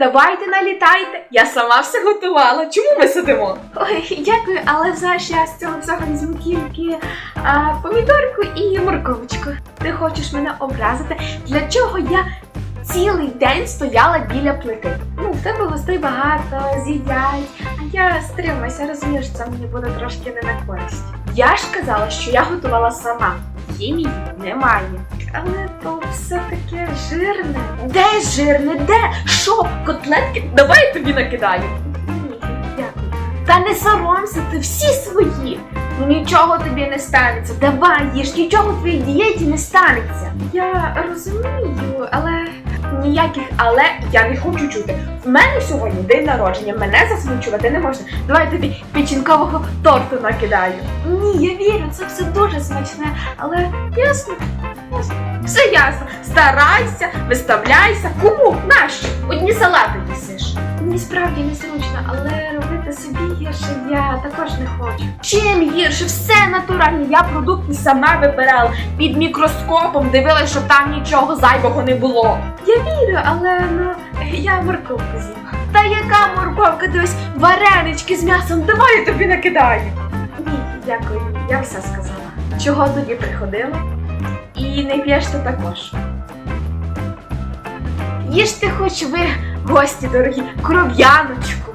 Давайте налітайте. Я сама все готувала. Чому ми сидимо? Ой, дякую, але знаєш, я з цього всього візьму тільки а, помідорку і морковочку. Ти хочеш мене образити? Для чого я цілий день стояла біля плити? Ну, в тебе гостей багато, з'їдять, а я стримаюся, розумієш, це мені буде трошки не на користь. Я ж казала, що я готувала сама. Хімії немає. Але то все таке жирне. Де жирне? Де? Що? Котлетки? Давай я тобі накидаю. Ні, дякую. Та не соромся, ти всі свої. Ну нічого тобі не станеться. Давай їж, нічого в твоїй дієті не станеться. Я розумію, але ніяких але я не хочу чути. В мене сьогодні день народження, мене засмучувати не можна. Давай тобі печінкового торту накидаю. Ні, я вірю, це все дуже смачне, але ясно, ясно. Все ясно. Старайся, виставляйся. Кому? Нащо? Одні салати їсиш. Мені справді незручно, але робити собі гірше я також не хочу. Чим гірше? Все натуральне. Я продукти сама вибирала під мікроскопом, дивилася, щоб там нічого зайвого не було. Я вірю, але ну я морковку з'їла. Та яка морковка? Дивись, варенички з м'ясом, давай я тобі накидаю. Ні, дякую, я все сказала. Чого тоді приходила? І не п'єш ти також. Їжте хоч ви, гості дорогі, кров'яночку.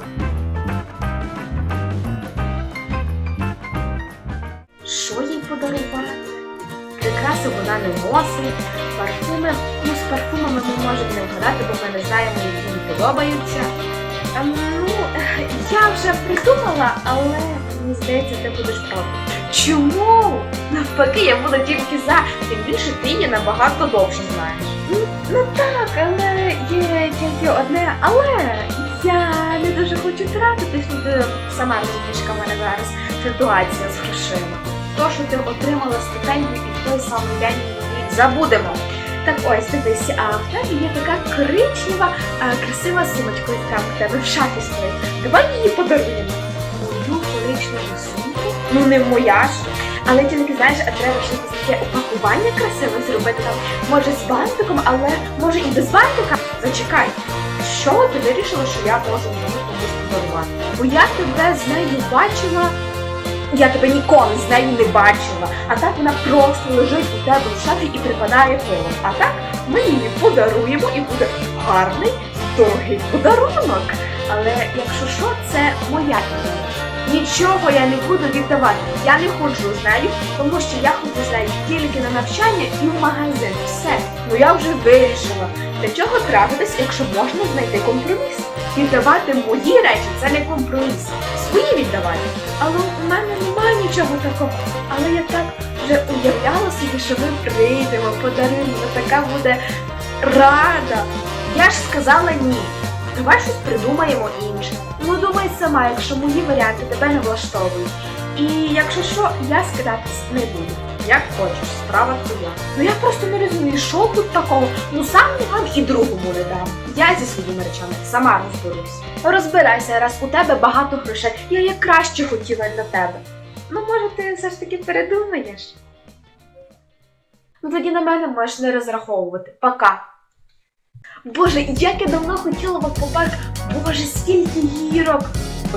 Не носить, парфуми, ну з парфумами ми можемо не вгадати, бо ми не знаємо, які їй подобаються. Ну, я вже придумала, але мені здається, ти будеш проти. Чому? Навпаки, я буду тільки за, тим більше ти її набагато довше знаєш. Ну, ну так, але є тільки одне, але я не дуже хочу тратитись, ну ти сама розумієш, в мене зараз ситуація з грошима. То, що ти отримала стипендію той самий день її забудемо. Так ось дивись, а в тебе є така коричнева, красива сумочка, яка в тебе в шафі стоїть. Давай її подаруємо. Мою коричневу сумку? Ну не моя ж. Але тільки знаєш, а треба якесь таке упакування красиве зробити там. Може з бантиком, але може і без бантика. Зачекай. Що ти вирішила, що я можу комусь подарувати? Бо я тебе з нею бачила. Я тебе ніколи з нею не бачила. А так вона просто лежить у тебе в шафі і припадає пилом. А так ми її подаруємо і буде гарний, дорогий подарунок. Але якщо що, це моя ідея. Нічого я не буду віддавати. Я не ходжу з нею, тому що я ходжу з нею тільки на навчання і в магазин. Все. Ну я вже вирішила. Для чого тратитись, якщо можна знайти компроміс? Віддавати мої речі це не компроміс. Свої віддавати. Але у мене немає нічого такого. Але я так вже уявляла собі, що ми прийдемо, подаруємо, така буде рада. Я ж сказала ні. Давай щось придумаємо інше. Ну думай сама, якщо мої варіанти тебе не влаштовують. І якщо що, я скидатись не буду. Як хочеш, справа твоя. Ну я просто не розумію, що тут такого. Ну сам не вам і другому не дам. Я зі своїми речами сама розберусь. Розбирайся, раз у тебе багато грошей. Я як краще хотіла для тебе. Ну, може, ти все ж таки передумаєш? Ну тоді на мене можеш не розраховувати. Пока. Боже, як я давно хотіла в аквапарк. Боже, скільки гірок.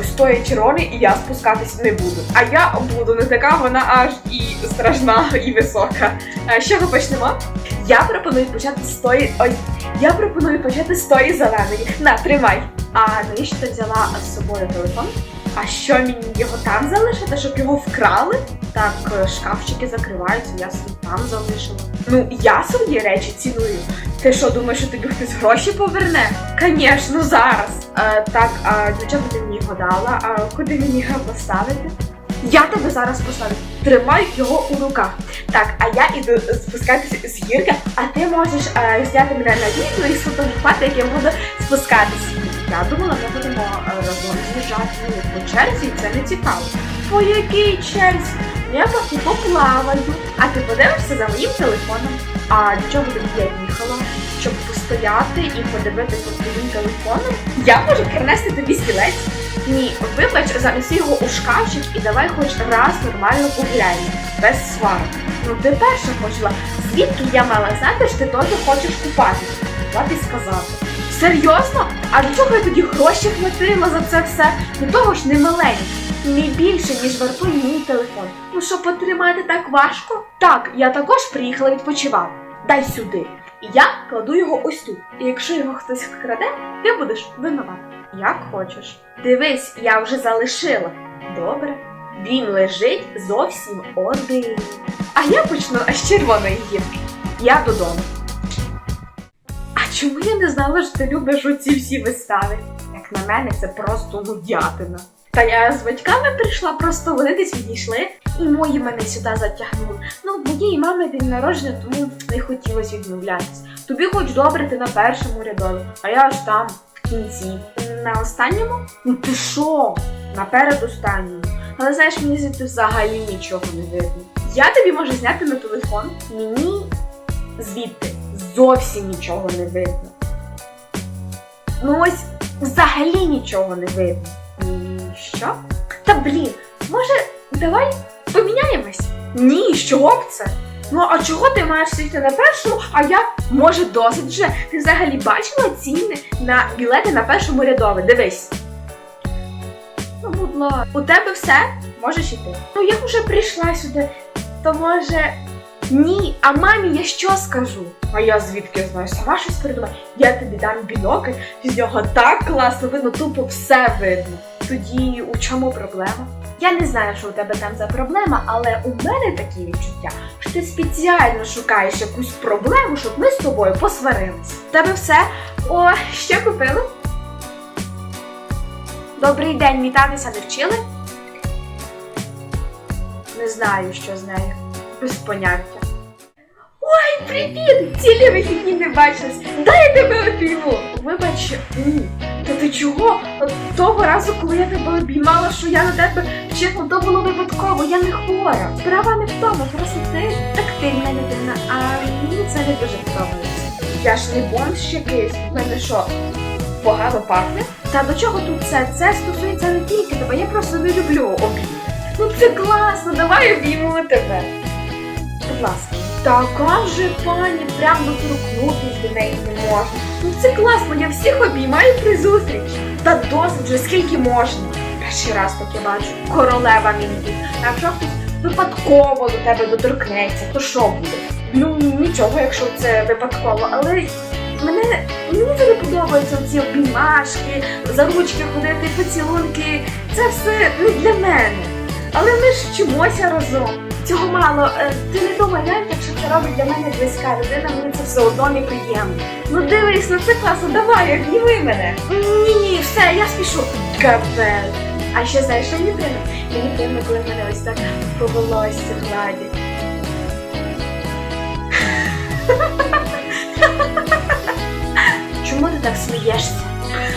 Ось тої червоний і я спускатись не буду. А я буду не така, вона аж і страшна, і висока. Що ми почнемо? Я пропоную почати з тої. Ой, я пропоную почати з тої зеленої. На, тримай. А навіщо взяла з собою телефон? А що мені його там залишити, щоб його вкрали? Так, е, шкафчики закриваються, я свій там залишила. Ну, я свої речі ціную. Ти що, думаєш, що тобі хтось гроші поверне? Звісно, зараз. Е, так, а для чого ти мені його дала? А куди мені його поставити? Я тебе зараз поставлю. Тримай його у руках. Так, а я іду спускатися з гірки, а ти можеш е, зняти мене на відео і сфотографувати, як я буду спускатися. Я думала, ми будемо е, разом з'їжджати по черзі, і це не цікаво. По якій черзі? Я поки поплаваю, а ти подивишся за моїм телефоном. А чого тобі я їхала? Щоб постояти і подивитися твоїм телефоном? Я можу принести тобі стілець? Ні, вибач, занеси його у шкафчик і давай хоч раз нормально погуляємо, без сварок. Ну ти перша почала. Звідки я мала знати, що ти теж хочеш купатися? От і сказати. Серйозно? А до чого я тоді гроші платила за це все? До того ж не маленькі. Не більше, ніж вартує мій телефон. Ну що потримати так важко? Так, я також приїхала відпочивати. Дай сюди. І я кладу його ось тут. І якщо його хтось вкраде, ти будеш винувати. Як хочеш. Дивись, я вже залишила. Добре. Він лежить зовсім один. А я почну з червоної гірки. Я додому. А чому я не знала, що ти любиш оці всі вистави? Як на мене, це просто нудятина. Та я з батьками прийшла, просто вони десь відійшли, і мої мене сюди затягнули. Ну, моєї мами день народження, тому не хотілося відмовлятися. Тобі хоч добре, ти на першому рядові, а я аж там, в кінці. На останньому? Ну ти що? На передостанньому. Але знаєш, мені звідти взагалі нічого не видно. Я тобі можу зняти на телефон. Мені звідти зовсім нічого не видно. Ну ось взагалі нічого не видно. Що? Та блін, може, давай поміняємось? Ні, чого б це? Ну а чого ти маєш сидіти на першому, а я може досить вже. Ти взагалі бачила ціни на білети на першому рядові? Дивись. Ну, будь у тебе все? Можеш іти. Ну я вже прийшла сюди. То може. Ні, а мамі я що скажу? А я звідки знаю, сама щось придумаю. Я тобі дам бінокль, з нього так класно видно, тупо все видно. Тоді у чому проблема? Я не знаю, що у тебе там за проблема, але у мене такі відчуття, що ти спеціально шукаєш якусь проблему, щоб ми з тобою посварились. В тебе все? О, що купили? Добрий день, вітатися не вчили? Не знаю, що з нею. Без поняття. Ой, привіт! Цілі вихідні не бачились. Дай я тебе обійму. Вибач. Та ти чого? Того разу, коли я тебе обіймала, що я на тебе чесно, то було випадково, я не хвора. Справа не в тому, просто ти тактильна людина, а мені це не дуже подобається. Я ж не бомж якийсь, в мене що, погано пахне? Та до чого тут це? Це стосується не тільки тебе, я просто не люблю обійми. Ну це класно, давай обійму тебе. Будь ласка. Така же пані, прям доторкнутись до неї не можна. Ну це класно, я всіх обіймаю при зустрічі. Та досить вже скільки можна. Перший раз таке бачу. Королева мені. А якщо хтось випадково до тебе доторкнеться, то що буде? Ну нічого, якщо це випадково, але мене мені це не подобаються ці обіймашки, за ручки ходити, поцілунки. Це все не для мене. Але ми ж вчимося разом. Цього мало. Е, Ти не думай, навіть якщо це робить для мене близька людина, мені це все одно неприємно. Ну дивись, ну це класно, давай, обніми мене. Ні, ні, все, я спішу. Капець. А ще знаєш, що мені приємно? Мені приємно, коли мене ось так по волосся гладять. Чому ти так смієшся?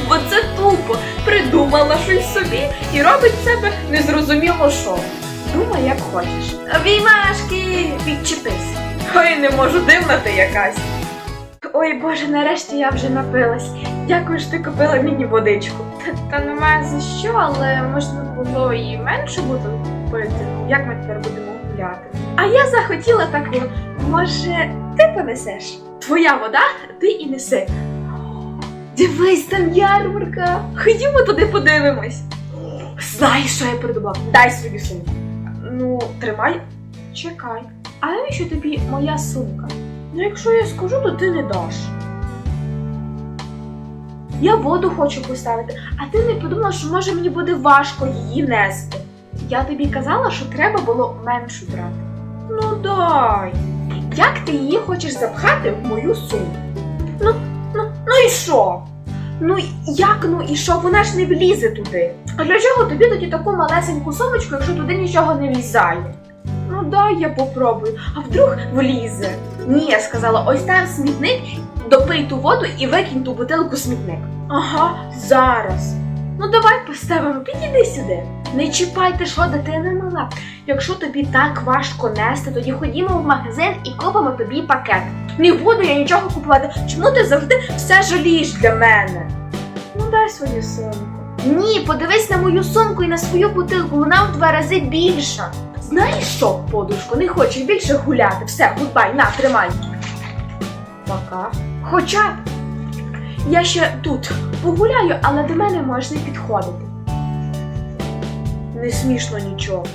Бо це тупо. Придумала щось собі і робить себе незрозуміло що. Думай, як хочеш. Обіймашки! Відчепись. Ой, не можу дивна ти якась. Ой, боже, нарешті я вже напилась. Дякую, що ти купила мені водичку. Та, немає за що, але можна було і менше бутилку купити. Як ми тепер будемо гуляти? А я захотіла таку. Може, ти понесеш? Твоя вода, ти і неси. Дивись, там ярмарка. Ходімо туди подивимось. Знаєш, що я придумав? Дай свою сумку. Ну, тримай. Чекай. А навіщо тобі моя сумка? Ну, якщо я скажу, то ти не даш. Я воду хочу поставити, а ти не подумала, що може мені буде важко її нести. Я тобі казала, що треба було меншу брати. Ну дай. Як ти її хочеш запхати в мою сумку? Ну, ну, ну і що? Ну як ну і що? Вона ж не влізе туди. А для чого тобі тоді таку малесеньку сумочку, якщо туди нічого не влізає? Ну дай я попробую, а вдруг влізе. Ні, я сказала, ось там смітник, допий ту воду і викинь ту бутилку смітник. Ага, зараз. Ну давай поставимо, підійди сюди. Не чіпайте, що дитина мала. Якщо тобі так важко нести, тоді ходімо в магазин і купимо тобі пакет. Не буду я нічого купувати. Чому ти завжди все жалієш для мене? Ну дай свою сумку. Ні, подивись на мою сумку і на свою бутилку, вона в два рази більша. Знаєш що, подушко, не хочу більше гуляти. Все, гудбай, на, тримай. Пока. Хоча б Я ще тут погуляю, але до мене можна підходити. Не смішно нічого.